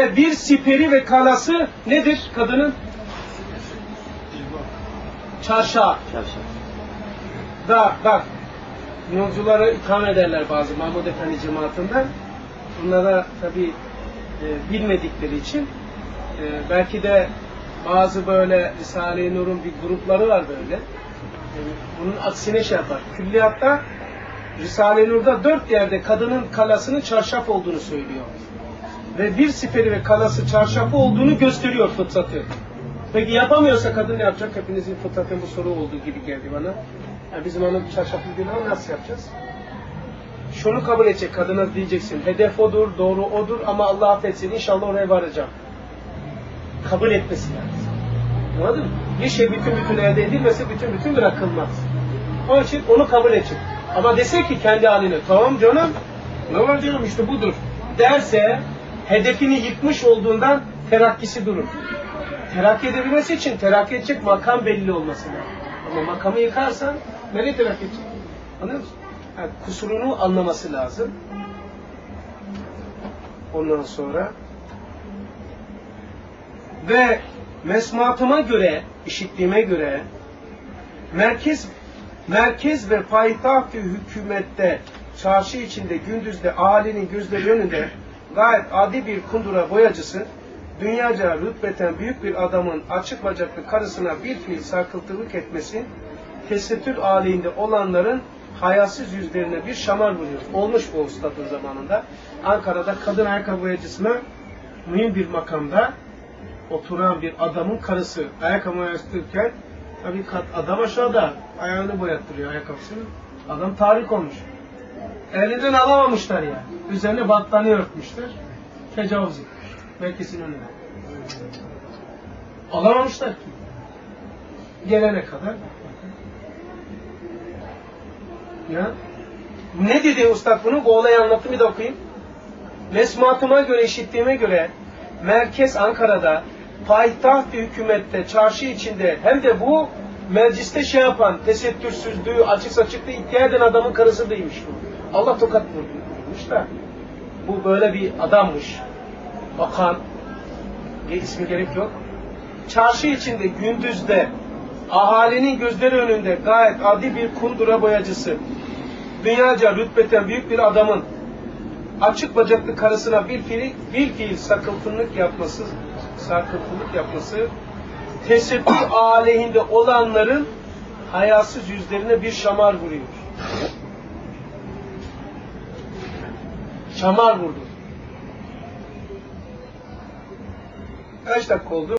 Bir siperi ve kalası nedir kadının? Çarşaf. Çarşı. Da bak yolcuları itham ederler bazı Mahmud Efendi cemaatinden. Bunlara tabi bilmedikleri için e, belki de bazı böyle Risale-i Nur'un bir grupları var böyle. E, bunun aksine şey yapar. Külliyatta Risale-i Nur'da dört yerde kadının kalasının çarşaf olduğunu söylüyor. Ve bir siperi ve kalası çarşafı olduğunu gösteriyor fıtratı. Peki yapamıyorsa kadın ne yapacak? Hepinizin fıtratın bu soru olduğu gibi geldi bana. Yani bizim hanım çarşaflı değil ama nasıl yapacağız? Şunu kabul edecek kadına diyeceksin. Hedef odur, doğru odur ama Allah affetsin inşallah oraya varacağım. Kabul etmesi lazım. Anladın mı? Bir şey bütün bütün elde edilmese bütün bütün bırakılmaz. Onun için onu kabul edecek. Ama dese ki kendi haline tamam canım ne var canım işte budur derse hedefini yıkmış olduğundan terakkisi durur. Terakki edebilmesi için terakki edecek makam belli olması lazım. Ama makamı yıkarsan nereye terakki edecek? Anlıyor musun? Yani kusurunu anlaması lazım. Ondan sonra ve mesmatıma göre, işittiğime göre merkez merkez ve payitaht hükümette çarşı içinde gündüzde ahalinin gözleri önünde gayet adi bir kundura boyacısı dünyaca rütbeten büyük bir adamın açık bacaklı karısına bir fiil sarkıntılık etmesi tesettür halinde olanların hayasız yüzlerine bir şamar vuruyor. Olmuş bu ustadın zamanında. Ankara'da kadın ayakkabı boyacısına mühim bir makamda oturan bir adamın karısı ayakkabı boyatırken tabii adam aşağıda ayağını boyattırıyor ayakkabısını. Adam tahrik olmuş. Elinden alamamışlar ya. Üzerine battaniye örtmüşler. Tecavüz etmiş. Merkezin önüne. Alamamışlar ki. Gelene kadar. Ya. Ne dedi ustad bunu? Bu olayı anlattım bir de okuyayım. Mesmatıma göre, işittiğime göre merkez Ankara'da payitaht hükümette, çarşı içinde hem de bu mecliste şey yapan, tesettürsüzlüğü, açık saçıklığı iddia eden adamın karısı değilmiş bu. Allah tokat vurmuş da bu böyle bir adammış. Bakan, bir ismi gerek yok. Çarşı içinde gündüzde ahalinin gözleri önünde gayet adi bir kundura boyacısı, dünyaca rütbeten büyük bir adamın açık bacaklı karısına bir fiil, bir fiil sakıntılık yapması, sarkıntılık yapması, tesettür aleyhinde olanların hayasız yüzlerine bir şamar vuruyor. Şamar vurdu. Kaç dakika oldu?